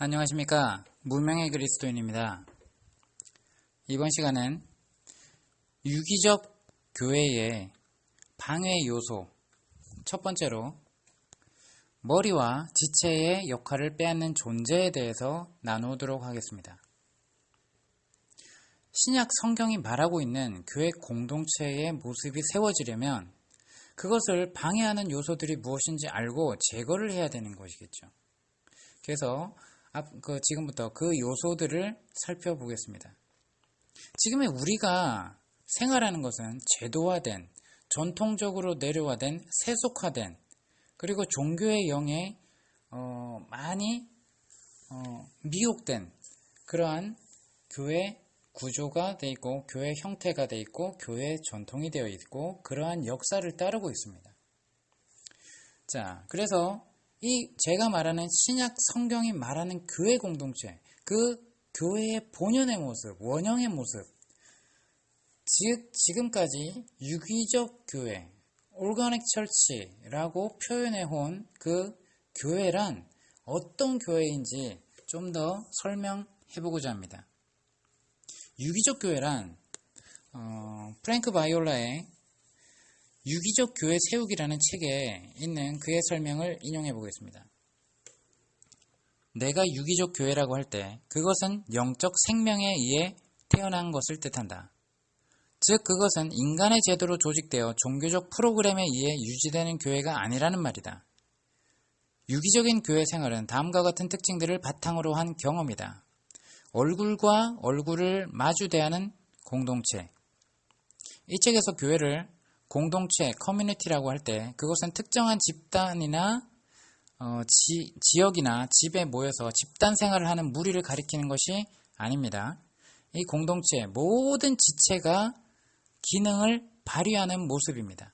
안녕하십니까. 무명의 그리스도인입니다. 이번 시간은 유기적 교회의 방해 요소 첫 번째로 머리와 지체의 역할을 빼앗는 존재에 대해서 나누도록 하겠습니다. 신약 성경이 말하고 있는 교회 공동체의 모습이 세워지려면 그것을 방해하는 요소들이 무엇인지 알고 제거를 해야 되는 것이겠죠. 그래서 그 지금부터 그 요소들을 살펴보겠습니다. 지금의 우리가 생활하는 것은 제도화된, 전통적으로 내려와된, 세속화된, 그리고 종교의 영에 어, 많이 어, 미혹된 그러한 교회 구조가 되어 있고, 교회 형태가 되어 있고, 교회 전통이 되어 있고, 그러한 역사를 따르고 있습니다. 자, 그래서 이 제가 말하는 신약 성경이 말하는 교회 공동체, 그 교회의 본연의 모습, 원형의 모습, 즉 지금까지 유기적 교회, 올가닉 철치라고 표현해 온 그 교회란 어떤 교회인지 좀 더 설명해 보고자 합니다. 유기적 교회란 어, 프랭크 바이올라의 유기적 교회 세우기라는 책에 있는 그의 설명을 인용해 보겠습니다. 내가 유기적 교회라고 할 때 그것은 영적 생명에 의해 태어난 것을 뜻한다. 즉 그것은 인간의 제도로 조직되어 종교적 프로그램에 의해 유지되는 교회가 아니라는 말이다. 유기적인 교회 생활은 다음과 같은 특징들을 바탕으로 한 경험이다. 얼굴과 얼굴을 마주 대하는 공동체. 이 책에서 교회를 공동체, 커뮤니티라고 할 때 그것은 특정한 집단이나 어, 지, 지역이나 집에 모여서 집단 생활을 하는 무리를 가리키는 것이 아닙니다. 이 공동체 모든 지체가 기능을 발휘하는 모습입니다.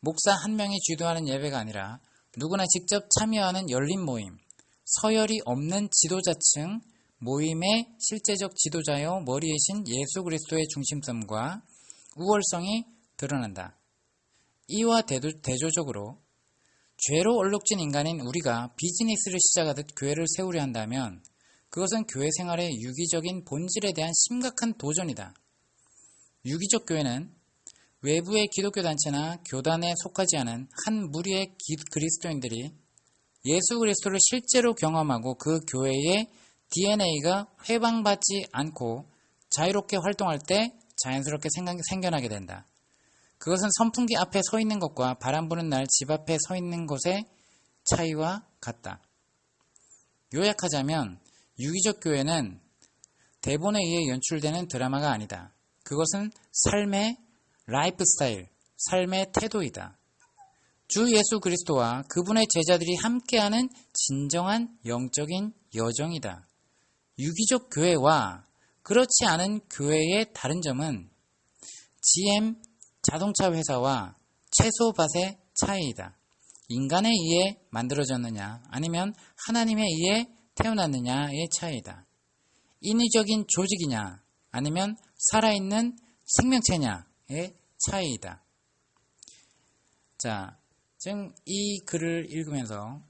목사 한 명이 주도하는 예배가 아니라 누구나 직접 참여하는 열린 모임, 서열이 없는 지도자층 모임의 실제적 지도자여 머리에 신 예수 그리스도의 중심성과 우월성이 드러난다. 이와 대조적으로 죄로 얼룩진 인간인 우리가 비즈니스를 시작하듯 교회를 세우려 한다면 그것은 교회 생활의 유기적인 본질에 대한 심각한 도전이다. 유기적 교회는 외부의 기독교 단체나 교단에 속하지 않은 한 무리의 그리스도인들이 예수 그리스도를 실제로 경험하고 그 교회의 DNA가 회방받지 않고 자유롭게 활동할 때 자연스럽게 생겨나게 된다. 그것은 선풍기 앞에 서 있는 것과 바람 부는 날 집 앞에 서 있는 것의 차이와 같다. 요약하자면 유기적 교회는 대본에 의해 연출되는 드라마가 아니다. 그것은 삶의 라이프 스타일, 삶의 태도이다. 주 예수 그리스도와 그분의 제자들이 함께하는 진정한 영적인 여정이다. 유기적 교회와 그렇지 않은 교회의 다른 점은 GM 자동차 회사와 채소밭의 차이이다. 인간에 의해 만들어졌느냐 아니면 하나님에 의해 태어났느냐의 차이이다. 인위적인 조직이냐 아니면 살아있는 생명체냐의 차이이다. 자, 지금 이 글을 읽으면서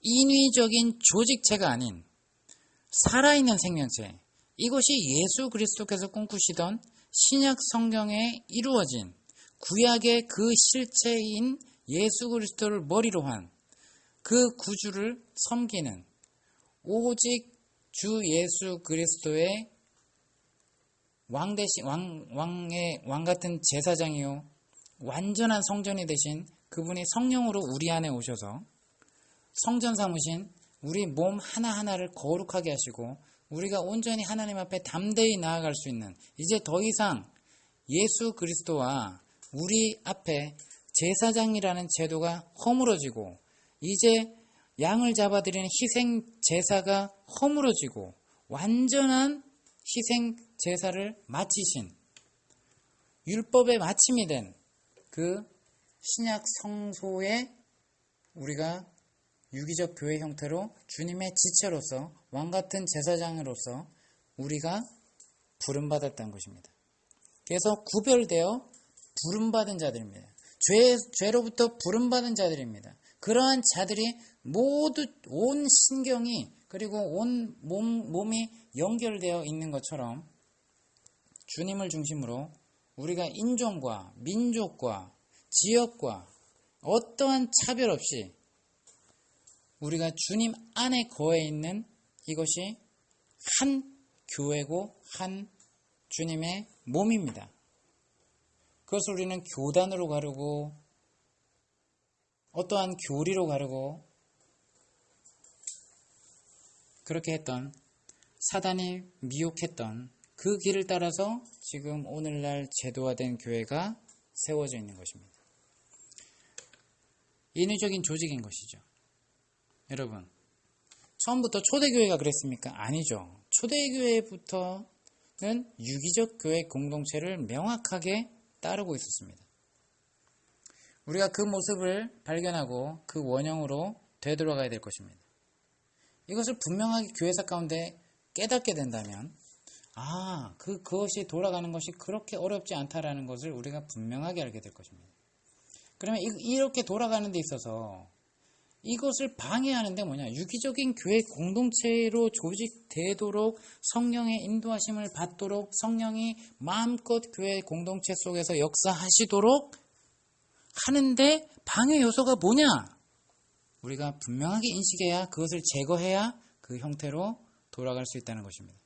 인위적인 조직체가 아닌 살아있는 생명체, 이것이 예수 그리스도께서 꿈꾸시던 신약 성경에 이루어진 구약의 그 실체인 예수 그리스도를 머리로 한 그 구주를 섬기는 오직 주 예수 그리스도의 왕 대신 왕 왕의 왕 같은 제사장이요. 완전한 성전이 되신 그분이 성령으로 우리 안에 오셔서 성전 삼으신 우리 몸 하나하나를 거룩하게 하시고 우리가 온전히 하나님 앞에 담대히 나아갈 수 있는 이제 더 이상 예수 그리스도와 우리 앞에 제사장이라는 제도가 허물어지고 이제 양을 잡아들이는 희생 제사가 허물어지고 완전한 희생 제사를 마치신 율법의 마침이 된 그 신약 성소에 우리가 유기적 교회 형태로 주님의 지체로서 왕 같은 제사장으로서 우리가 부름받았다는 것입니다. 그래서 구별되어 부름받은 자들입니다. 죄, 죄로부터 부름받은 자들입니다. 그러한 자들이 모두 온 신경이 그리고 온 몸, 몸이 연결되어 있는 것처럼 주님을 중심으로 우리가 인종과 민족과 지역과 어떠한 차별 없이 우리가 주님 안에 거해 있는 이것이 한 교회고 한 주님의 몸입니다. 그것을 우리는 교단으로 가르고 어떠한 교리로 가르고 그렇게 했던 사단이 미혹했던 그 길을 따라서 지금 오늘날 제도화된 교회가 세워져 있는 것입니다. 인위적인 조직인 것이죠. 여러분, 처음부터 초대교회가 그랬습니까? 아니죠. 초대교회부터는 유기적 교회 공동체를 명확하게 따르고 있었습니다. 우리가 그 모습을 발견하고 그 원형으로 되돌아가야 될 것입니다. 이것을 분명하게 교회사 가운데 깨닫게 된다면, 아, 그, 그것이 돌아가는 것이 그렇게 어렵지 않다라는 것을 우리가 분명하게 알게 될 것입니다. 그러면 이, 이렇게 돌아가는 데 있어서 이것을 방해하는 데 뭐냐? 유기적인 교회 공동체로 조직되도록 성령의 인도하심을 받도록 성령이 마음껏 교회 공동체 속에서 역사하시도록 하는데 방해 요소가 뭐냐? 우리가 분명하게 인식해야 그것을 제거해야 그 형태로 돌아갈 수 있다는 것입니다.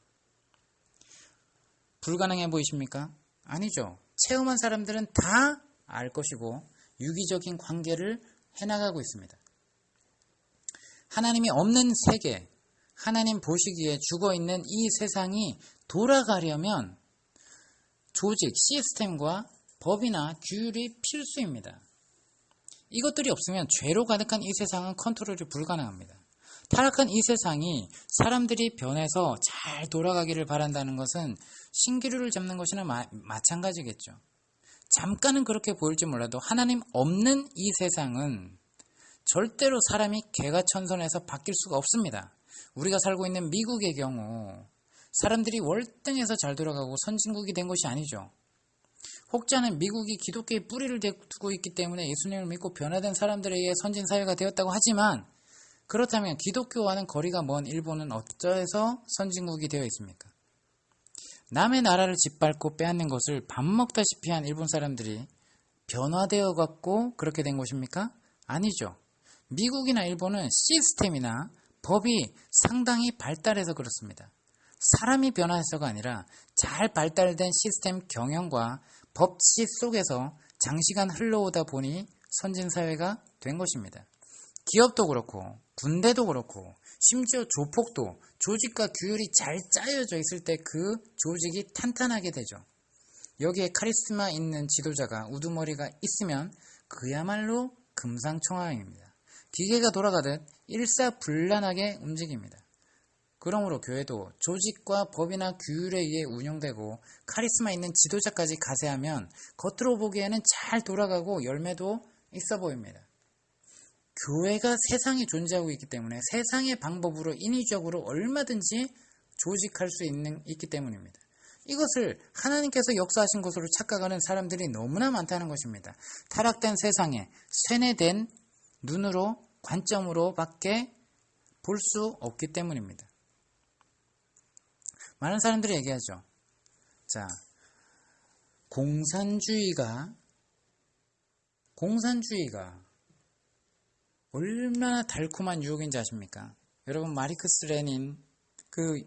불가능해 보이십니까? 아니죠. 체험한 사람들은 다 알 것이고 유기적인 관계를 해나가고 있습니다. 하나님이 없는 세계, 하나님 보시기에 죽어 있는 이 세상이 돌아가려면 조직, 시스템과 법이나 규율이 필수입니다. 이것들이 없으면 죄로 가득한 이 세상은 컨트롤이 불가능합니다. 타락한 이 세상이 사람들이 변해서 잘 돌아가기를 바란다는 것은 신기루를 잡는 것이나 마, 마찬가지겠죠. 잠깐은 그렇게 보일지 몰라도 하나님 없는 이 세상은 절대로 사람이 개가천선해서 바뀔 수가 없습니다. 우리가 살고 있는 미국의 경우 사람들이 월등해서 잘 돌아가고 선진국이 된 것이 아니죠. 혹자는 미국이 기독교의 뿌리를 두고 있기 때문에 예수님을 믿고 변화된 사람들에 의해 선진 사회가 되었다고 하지만 그렇다면 기독교와는 거리가 먼 일본은 어쩌해서 선진국이 되어 있습니까? 남의 나라를 짓밟고 빼앗는 것을 밥 먹다시피 한 일본 사람들이 변화되어 갖고 그렇게 된 것입니까? 아니죠. 미국이나 일본은 시스템이나 법이 상당히 발달해서 그렇습니다. 사람이 변화해서가 아니라 잘 발달된 시스템 경영과 법치 속에서 장시간 흘러오다 보니 선진사회가 된 것입니다. 기업도 그렇고, 군대도 그렇고, 심지어 조폭도 조직과 규율이 잘 짜여져 있을 때 그 조직이 탄탄하게 되죠. 여기에 카리스마 있는 지도자가 우두머리가 있으면 그야말로 금상첨화입니다. 기계가 돌아가듯 일사불란하게 움직입니다. 그러므로 교회도 조직과 법이나 규율에 의해 운영되고 카리스마 있는 지도자까지 가세하면 겉으로 보기에는 잘 돌아가고 열매도 있어 보입니다. 교회가 세상에 존재하고 있기 때문에 세상의 방법으로 인위적으로 얼마든지 조직할 수 있는, 있기 때문입니다. 이것을 하나님께서 역사하신 것으로 착각하는 사람들이 너무나 많다는 것입니다. 타락된 세상에 세뇌된 눈으로 관점으로 밖에 볼 수 없기 때문입니다. 많은 사람들이 얘기하죠. 자, 공산주의가 공산주의가 얼마나 달콤한 유혹인지 아십니까? 여러분 마리크스 레닌 그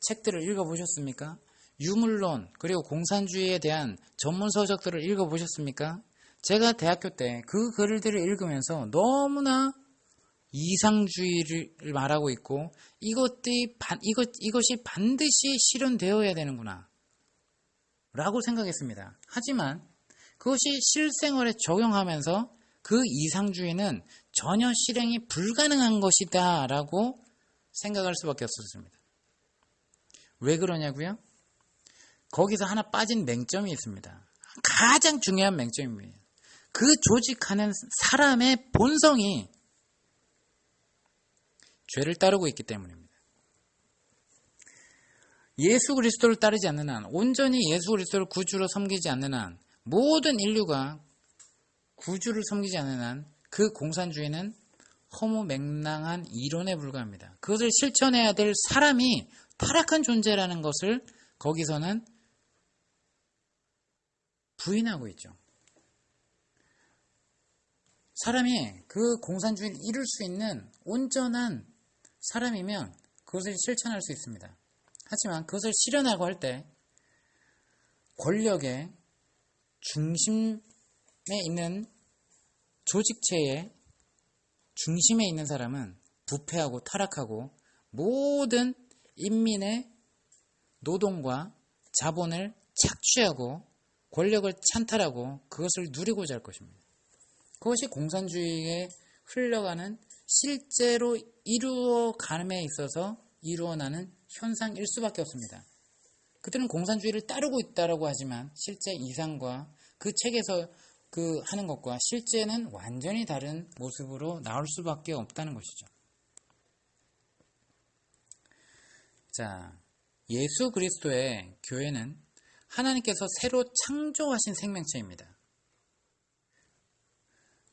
책들을 읽어보셨습니까? 유물론 그리고 공산주의에 대한 전문 서적들을 읽어보셨습니까? 제가 대학교 때 그 글들을 읽으면서 너무나 이상주의를 말하고 있고 이것들이 이것 이것이 반드시 실현되어야 되는구나 라고 생각했습니다. 하지만 그것이 실생활에 적용하면서 그 이상주의는 전혀 실행이 불가능한 것이다 라고 생각할 수밖에 없었습니다. 왜 그러냐고요? 거기서 하나 빠진 맹점이 있습니다. 가장 중요한 맹점입니다. 그 조직하는 사람의 본성이 죄를 따르고 있기 때문입니다. 예수 그리스도를 따르지 않는 한, 온전히 예수 그리스도를 구주로 섬기지 않는 한, 모든 인류가 구주를 섬기지 않는 한, 그 공산주의는 허무맹랑한 이론에 불과합니다. 그것을 실천해야 될 사람이 타락한 존재라는 것을 거기서는 부인하고 있죠. 사람이 그 공산주의를 이룰 수 있는 온전한 사람이면 그것을 실천할 수 있습니다. 하지만 그것을 실현하고 할 때 권력의 중심에 있는 조직체의 중심에 있는 사람은 부패하고 타락하고 모든 인민의 노동과 자본을 착취하고 권력을 찬탈하고 그것을 누리고자 할 것입니다. 그것이 공산주의에 흘러가는 실제로 이루어감에 있어서 이루어나는 현상일 수밖에 없습니다. 그들은 공산주의를 따르고 있다라고 하지만 실제 이상과 그 책에서 그 하는 것과 실제는 완전히 다른 모습으로 나올 수밖에 없다는 것이죠. 자, 예수 그리스도의 교회는 하나님께서 새로 창조하신 생명체입니다.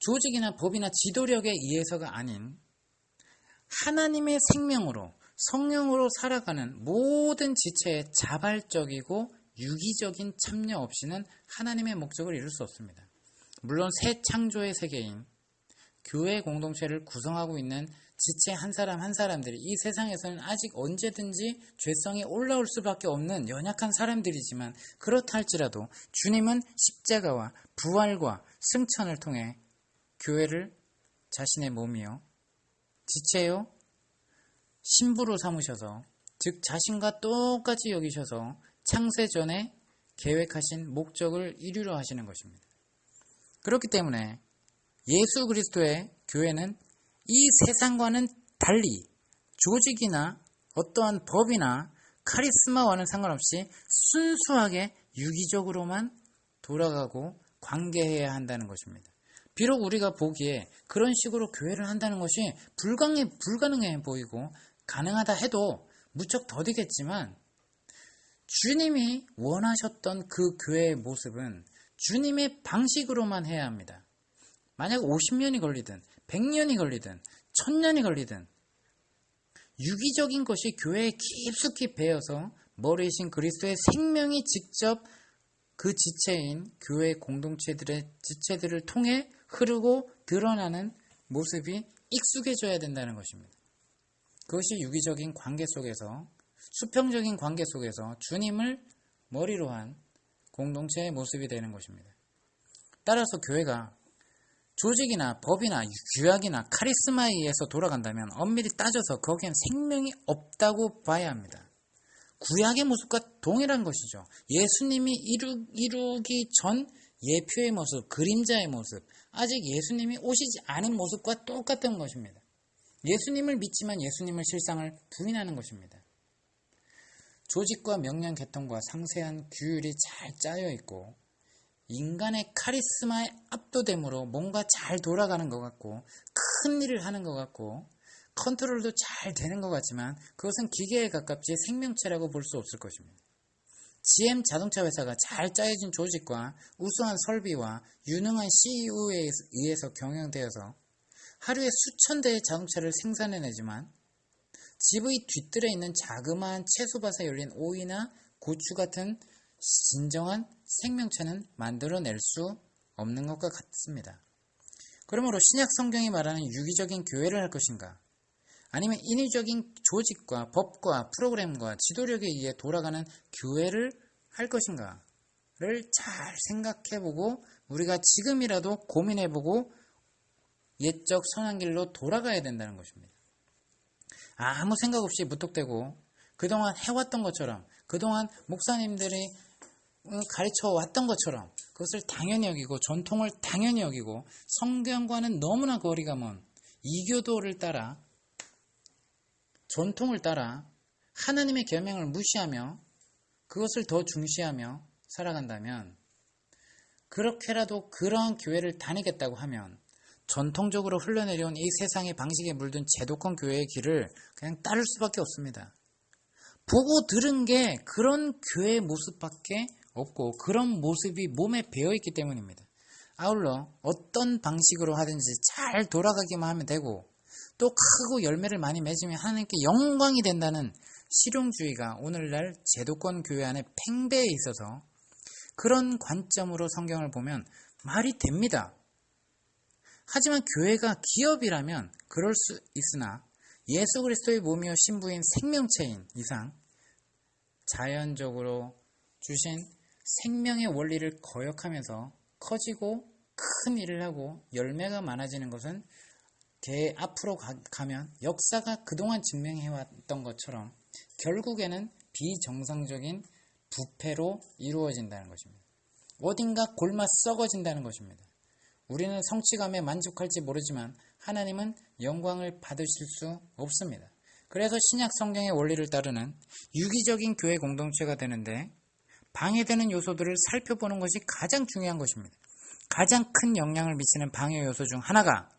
조직이나 법이나 지도력에 의해서가 아닌 하나님의 생명으로 성령으로 살아가는 모든 지체의 자발적이고 유기적인 참여 없이는 하나님의 목적을 이룰 수 없습니다. 물론 새 창조의 세계인 교회 공동체를 구성하고 있는 지체 한 사람 한 사람들이 이 세상에서는 아직 언제든지 죄성이 올라올 수밖에 없는 연약한 사람들이지만 그렇다 할지라도 주님은 십자가와 부활과 승천을 통해 교회를 자신의 몸이요 지체요 신부로 삼으셔서 즉 자신과 똑같이 여기셔서 창세 전에 계획하신 목적을 이루려 하시는 것입니다. 그렇기 때문에 예수 그리스도의 교회는 이 세상과는 달리 조직이나 어떠한 법이나 카리스마와는 상관없이 순수하게 유기적으로만 돌아가고 관계해야 한다는 것입니다. 비록 우리가 보기에 그런 식으로 교회를 한다는 것이 불가능해, 불가능해 보이고 가능하다 해도 무척 더디겠지만 주님이 원하셨던 그 교회의 모습은 주님의 방식으로만 해야 합니다. 만약 50년이 걸리든 100년이 걸리든 1000년이 걸리든 유기적인 것이 교회에 깊숙이 배어서 머리이신 그리스도의 생명이 직접 그 지체인 교회 공동체들의 지체들을 통해 흐르고 드러나는 모습이 익숙해져야 된다는 것입니다. 그것이 유기적인 관계 속에서 수평적인 관계 속에서 주님을 머리로 한 공동체의 모습이 되는 것입니다. 따라서 교회가 조직이나 법이나 규약이나 카리스마에 의해서 돌아간다면 엄밀히 따져서 거기엔 생명이 없다고 봐야 합니다. 구약의 모습과 동일한 것이죠. 예수님이 이루, 이루기 전 예표의 모습, 그림자의 모습, 아직 예수님이 오시지 않은 모습과 똑같은 것입니다. 예수님을 믿지만 예수님을 실상을 부인하는 것입니다. 조직과 명령 개통과 상세한 규율이 잘 짜여 있고 인간의 카리스마에 압도됨으로 뭔가 잘 돌아가는 것 같고 큰 일을 하는 것 같고 컨트롤도 잘 되는 것 같지만 그것은 기계에 가깝지 생명체라고 볼 수 없을 것입니다. GM 자동차 회사가 잘 짜여진 조직과 우수한 설비와 유능한 CEO에 의해서 경영되어서 하루에 수천 대의 자동차를 생산해내지만 집의 뒤뜰에 있는 자그마한 채소밭에 열린 오이나 고추 같은 진정한 생명체는 만들어낼 수 없는 것과 같습니다. 그러므로 신약 성경이 말하는 유기적인 교회를 할 것인가? 아니면 인위적인 조직과 법과 프로그램과 지도력에 의해 돌아가는 교회를 할 것인가를 잘 생각해보고 우리가 지금이라도 고민해보고 옛적 선한 길로 돌아가야 된다는 것입니다. 아무 생각 없이 무턱대고 그동안 해왔던 것처럼 그동안 목사님들이 가르쳐 왔던 것처럼 그것을 당연히 여기고 전통을 당연히 여기고 성경과는 너무나 거리가 먼 이교도를 따라 전통을 따라 하나님의 계명을 무시하며 그것을 더 중시하며 살아간다면 그렇게라도 그러한 교회를 다니겠다고 하면 전통적으로 흘러내려온 이 세상의 방식에 물든 제도권 교회의 길을 그냥 따를 수밖에 없습니다. 보고 들은 게 그런 교회의 모습밖에 없고 그런 모습이 몸에 배어있기 때문입니다. 아울러 어떤 방식으로 하든지 잘 돌아가기만 하면 되고 또 크고 열매를 많이 맺으면 하나님께 영광이 된다는 실용주의가 오늘날 제도권 교회 안에 팽배해 있어서 그런 관점으로 성경을 보면 말이 됩니다. 하지만 교회가 기업이라면 그럴 수 있으나 예수 그리스도의 몸이요 신부인 생명체인 이상 자연적으로 주신 생명의 원리를 거역하면서 커지고 큰 일을 하고 열매가 많아지는 것은 개 앞으로 가, 면 역사가 그동안 증명해왔던 것처럼 결국에는 비정상적인 부패로 이루어진다는 것입니다. 어딘가 골마 썩어진다는 것입니다. 우리는 성취감에 만족할지 모르지만 하나님은 영광을 받으실 수 없습니다. 그래서 신약 성경의 원리를 따르는 유기적인 교회 공동체가 되는데 방해되는 요소들을 살펴보는 것이 가장 중요한 것입니다. 가장 큰 영향을 미치는 방해 요소 중 하나가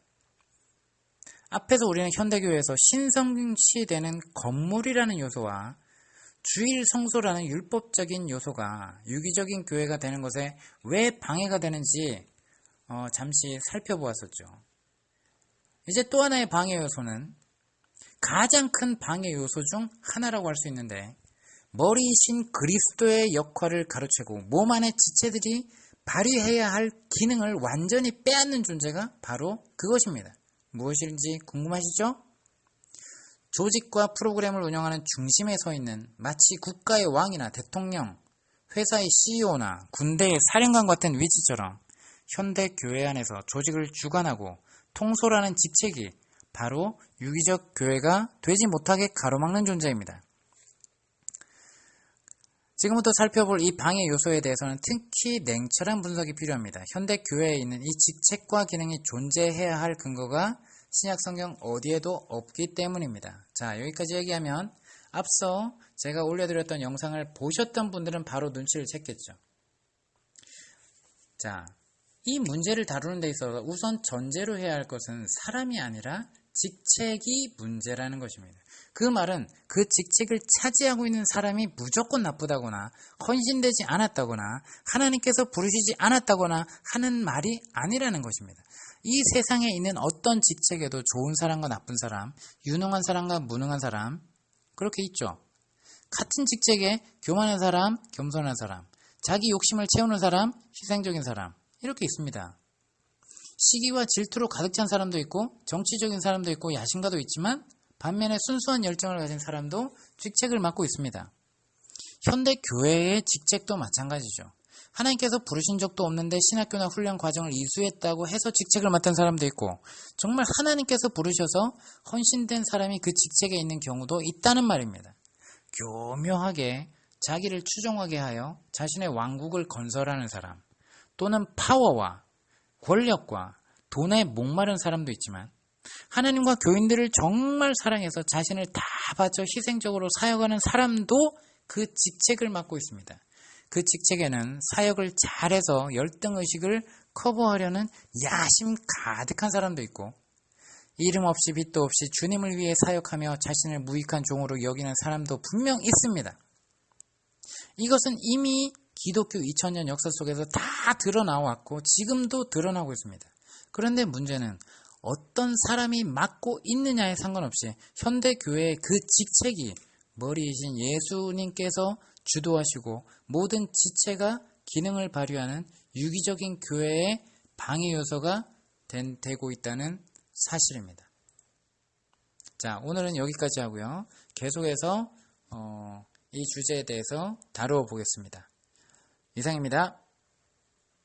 앞에서 우리는 현대교회에서 신성시되는 건물이라는 요소와 주일 성소라는 율법적인 요소가 유기적인 교회가 되는 것에 왜 방해가 되는지 어, 잠시 살펴보았었죠. 이제 또 하나의 방해 요소는 가장 큰 방해 요소 중 하나라고 할 수 있는데 머리이신 그리스도의 역할을 가로채고 몸 안의 지체들이 발휘해야 할 기능을 완전히 빼앗는 존재가 바로 그것입니다. 무엇인지 궁금하시죠? 조직과 프로그램을 운영하는 중심에 서 있는 마치 국가의 왕이나 대통령, 회사의 CEO나 군대의 사령관 같은 위치처럼 현대 교회 안에서 조직을 주관하고 통솔하는 직책이 바로 유기적 교회가 되지 못하게 가로막는 존재입니다. 지금부터 살펴볼 이 방해 요소에 대해서는 특히 냉철한 분석이 필요합니다. 현대 교회에 있는 이 직책과 기능이 존재해야 할 근거가 신약 성경 어디에도 없기 때문입니다. 자, 여기까지 얘기하면 앞서 제가 올려드렸던 영상을 보셨던 분들은 바로 눈치를 챘겠죠. 자, 이 문제를 다루는 데 있어서 우선 전제로 해야 할 것은 사람이 아니라 직책이 문제라는 것입니다. 그 말은 그 직책을 차지하고 있는 사람이 무조건 나쁘다거나 헌신되지 않았다거나 하나님께서 부르시지 않았다거나 하는 말이 아니라는 것입니다. 이 세상에 있는 어떤 직책에도 좋은 사람과 나쁜 사람, 유능한 사람과 무능한 사람, 그렇게 있죠. 같은 직책에 교만한 사람, 겸손한 사람, 자기 욕심을 채우는 사람, 희생적인 사람, 이렇게 있습니다. 시기와 질투로 가득 찬 사람도 있고 정치적인 사람도 있고 야심가도 있지만 반면에 순수한 열정을 가진 사람도 직책을 맡고 있습니다. 현대 교회의 직책도 마찬가지죠. 하나님께서 부르신 적도 없는데 신학교나 훈련 과정을 이수했다고 해서 직책을 맡은 사람도 있고 정말 하나님께서 부르셔서 헌신된 사람이 그 직책에 있는 경우도 있다는 말입니다. 교묘하게 자기를 추종하게 하여 자신의 왕국을 건설하는 사람 또는 파워와 권력과 돈에 목마른 사람도 있지만 하나님과 교인들을 정말 사랑해서 자신을 다 바쳐 희생적으로 사역하는 사람도 그 직책을 맡고 있습니다. 그 직책에는 사역을 잘해서 열등의식을 커버하려는 야심 가득한 사람도 있고 이름 없이 빛도 없이 주님을 위해 사역하며 자신을 무익한 종으로 여기는 사람도 분명 있습니다. 이것은 이미 기독교 2000년 역사 속에서 다 드러나왔고 지금도 드러나고 있습니다. 그런데 문제는 어떤 사람이 맡고 있느냐에 상관없이 현대 교회의 그 직책이 머리이신 예수님께서 주도하시고 모든 지체가 기능을 발휘하는 유기적인 교회의 방해 요소가 된, 되고 있다는 사실입니다. 자, 오늘은 여기까지 하고요. 계속해서 어, 이 주제에 대해서 다루어 보겠습니다. 이상입니다.